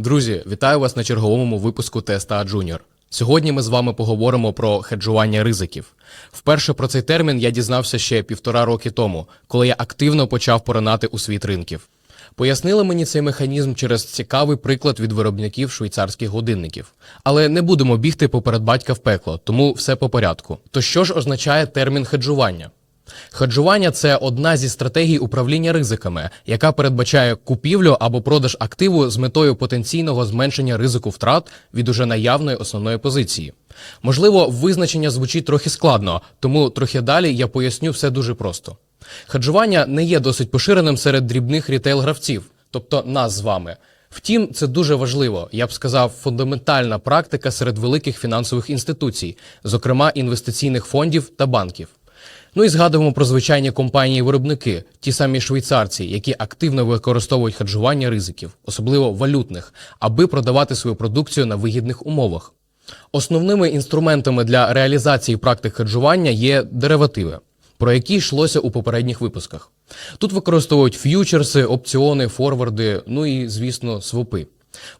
Друзі, вітаю вас на черговому випуску Теста Джуніор. Сьогодні ми з вами поговоримо про хеджування ризиків. Вперше про цей термін я дізнався ще півтора роки тому, коли я активно почав поринати у світ ринків. Пояснили мені цей механізм через цікавий приклад від виробників швейцарських годинників. Але не будемо бігти поперед батька в пекло, тому все по порядку. То що ж означає термін хеджування? Хеджування це одна зі стратегій управління ризиками, яка передбачає купівлю або продаж активу з метою потенційного зменшення ризику втрат від уже наявної основної позиції. Можливо, визначення звучить трохи складно, тому трохи далі я поясню все дуже просто. Хеджування не є досить поширеним серед дрібних рітейл-гравців, тобто нас з вами. Втім, це дуже важливо, я б сказав, фундаментальна практика серед великих фінансових інституцій, зокрема інвестиційних фондів та банків. Ну і згадуємо про звичайні компанії-виробники, ті самі швейцарці, які активно використовують хеджування ризиків, особливо валютних, аби продавати свою продукцію на вигідних умовах. Основними інструментами для реалізації практик хеджування є деривативи, про які йшлося у попередніх випусках. Тут використовують ф'ючерси, опціони, форварди, ну і, звісно, свопи.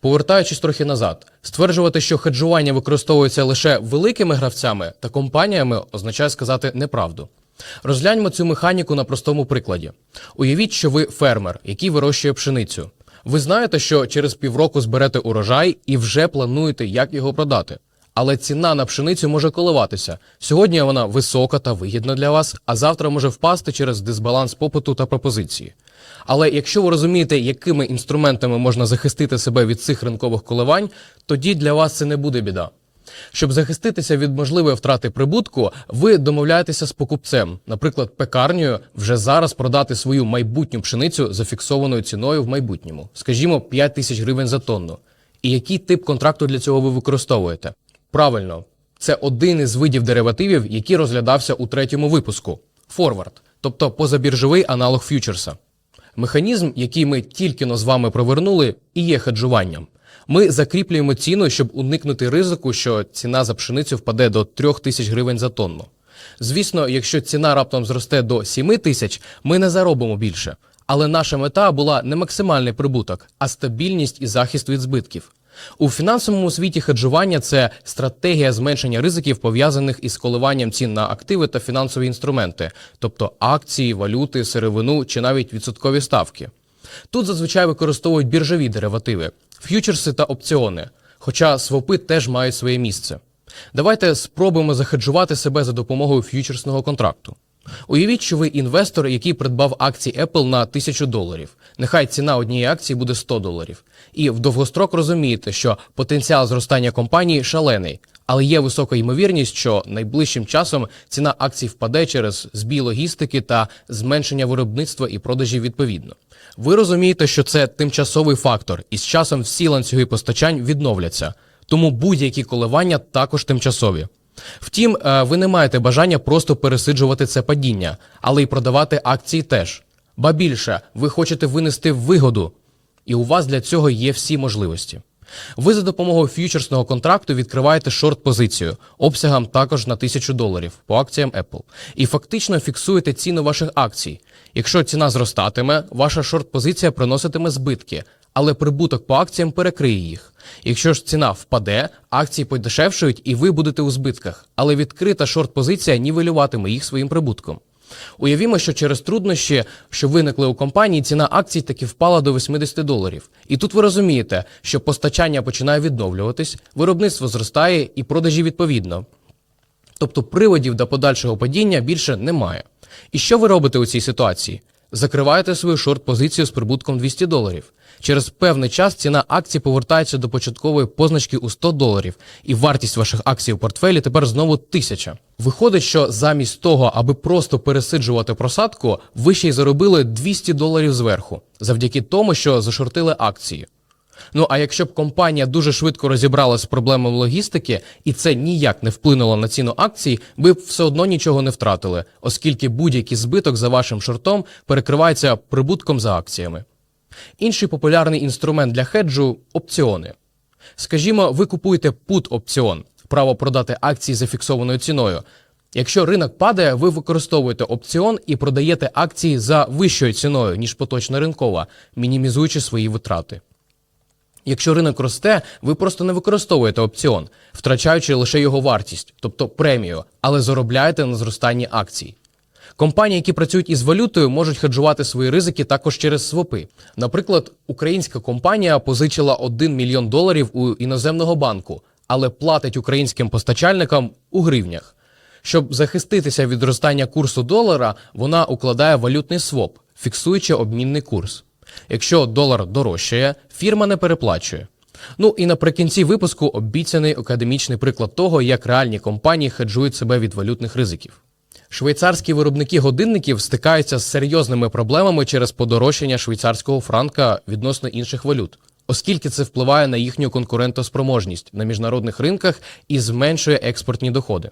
Повертаючись трохи назад, стверджувати, що хеджування використовується лише великими гравцями та компаніями, означає сказати неправду. Розгляньмо цю механіку на простому прикладі. Уявіть, що ви фермер, який вирощує пшеницю. Ви знаєте, що через півроку зберете урожай і вже плануєте, як його продати. Але ціна на пшеницю може коливатися. Сьогодні вона висока та вигідна для вас, а завтра може впасти через дисбаланс попиту та пропозиції. Але якщо ви розумієте, якими інструментами можна захистити себе від цих ринкових коливань, тоді для вас це не буде біда. Щоб захиститися від можливої втрати прибутку, ви домовляєтеся з покупцем, наприклад, пекарнею, вже зараз продати свою майбутню пшеницю за фіксованою ціною в майбутньому, скажімо, 5 тисяч гривень за тонну. І який тип контракту для цього ви використовуєте? Правильно, це один із видів деривативів, який розглядався у третьому випуску форвард, тобто позабіржовий аналог ф'ючерса. Механізм, який ми тільки но з вами провернули, і є хеджуванням. Ми закріплюємо ціну, щоб уникнути ризику, що ціна за пшеницю впаде до 3 тисяч гривень за тонну. Звісно, якщо ціна раптом зросте до 7 тисяч, ми не заробимо більше. Але наша мета була не максимальний прибуток, а стабільність і захист від збитків. У фінансовому світі хеджування це стратегія зменшення ризиків, пов'язаних із коливанням цін на активи та фінансові інструменти, тобто акції, валюти, сировину чи навіть відсоткові ставки. Тут зазвичай використовують біржові деривативи, ф'ючерси та опціони, хоча свопи теж мають своє місце. Давайте спробуємо захеджувати себе за допомогою ф'ючерсного контракту. Уявіть, що ви інвестор, який придбав акції Apple на 1000 доларів. Нехай ціна однієї акції буде 100 доларів. І в довгострок розумієте, що потенціал зростання компанії шалений, але є висока ймовірність, що найближчим часом ціна акцій впаде через збій логістики та зменшення виробництва і продажів відповідно. Ви розумієте, що це тимчасовий фактор, і з часом всі ланцюги постачань відновляться, тому будь-які коливання також тимчасові. Втім, е, ви не маєте бажання просто пересиджувати це падіння, але й продавати акції теж. Ба більше, ви хочете винести вигоду, і у вас для цього є всі можливості. Ви за допомогою ф'ючерсного контракту відкриваєте шорт-позицію обсягом також на 1000 доларів по акціям Apple і фактично фіксуєте ціну ваших акцій. Якщо ціна зростатиме, ваша шорт-позиція приноситиме збитки, але прибуток по акціям перекриє їх. Якщо ж ціна впаде, акції подешевшують і ви будете у збитках, але відкрита шорт-позиція нівелюватиме їх своїм прибутком. Уявімо, що через труднощі, що виникли у компанії, ціна акцій таки впала до 80 доларів. І тут ви розумієте, що постачання починає відновлюватись, виробництво зростає і продажі відповідно. Тобто приводів до подальшого падіння більше немає. І що ви робите у цій ситуації? Закриваєте свою шорт-позицію з прибутком 200 доларів. Через певний час ціна акцій повертається до початкової позначки у 100 доларів, і вартість ваших акцій у портфелі тепер знову 1000. Виходить, що замість того, аби просто пересиджувати просадку, ви ще й заробили 200 доларів зверху, завдяки тому, що зашортили акції. Ну а якщо б компанія дуже швидко розібралась з проблемами логістики, і це ніяк не вплинуло на ціну акцій, ви б все одно нічого не втратили, оскільки будь-який збиток за вашим шортом перекривається прибутком за акціями. Інший популярний інструмент для хеджу опціони. Скажімо, ви купуєте put опціон право продати акції за фіксованою ціною. Якщо ринок падає, ви використовуєте опціон і продаєте акції за вищою ціною, ніж поточна ринкова, мінімізуючи свої витрати. Якщо ринок росте, ви просто не використовуєте опціон, втрачаючи лише його вартість, тобто премію, але заробляєте на зростанні акцій. Компанії, які працюють із валютою, можуть хеджувати свої ризики також через свопи. Наприклад, українська компанія позичила 1 мільйон доларів у іноземного банку, але платить українським постачальникам у гривнях. Щоб захиститися від зростання курсу долара, вона укладає валютний своп, фіксуючи обмінний курс. Якщо долар дорожчає, фірма не переплачує. Ну і наприкінці випуску обіцяний академічний приклад того, як реальні компанії хеджують себе від валютних ризиків. Швейцарські виробники годинників стикаються з серйозними проблемами через подорожчання швейцарського франка відносно інших валют, оскільки це впливає на їхню конкурентоспроможність на міжнародних ринках і зменшує експортні доходи.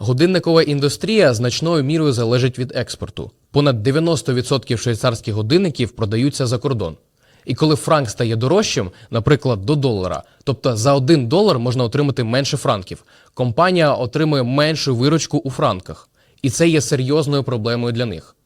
Годинникова індустрія значною мірою залежить від експорту. Понад 90% швейцарських годинників продаються за кордон. І коли франк стає дорожчим, наприклад, до долара, тобто за один долар можна отримати менше франків, компанія отримує меншу виручку у франках. І це є серйозною проблемою для них.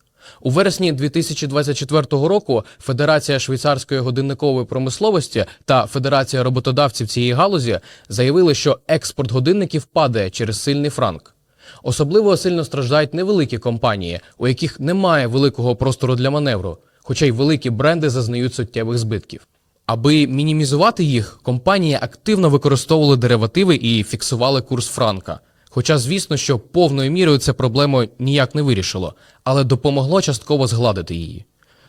У вересні 2024 року Федерація швейцарської годинникової промисловості та Федерація роботодавців цієї галузі заявили, що експорт годинників падає через сильний франк. Особливо сильно страждають невеликі компанії, у яких немає великого простору для маневру, хоча й великі бренди зазнають суттєвих збитків. Аби мінімізувати їх, компанії активно використовували деривативи і фіксували курс франка. Хоча, звісно, що повною мірою це проблему ніяк не вирішило, але допомогло частково згладити її.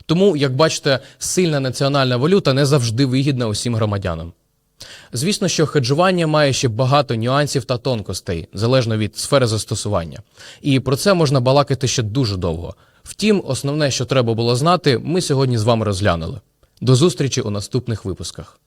Тому, як бачите, сильна національна валюта не завжди вигідна усім громадянам. Звісно, що хеджування має ще багато нюансів та тонкостей, залежно від сфери застосування. І про це можна балакати ще дуже довго. Втім, основне, що треба було знати, ми сьогодні з вами розглянули. До зустрічі у наступних випусках.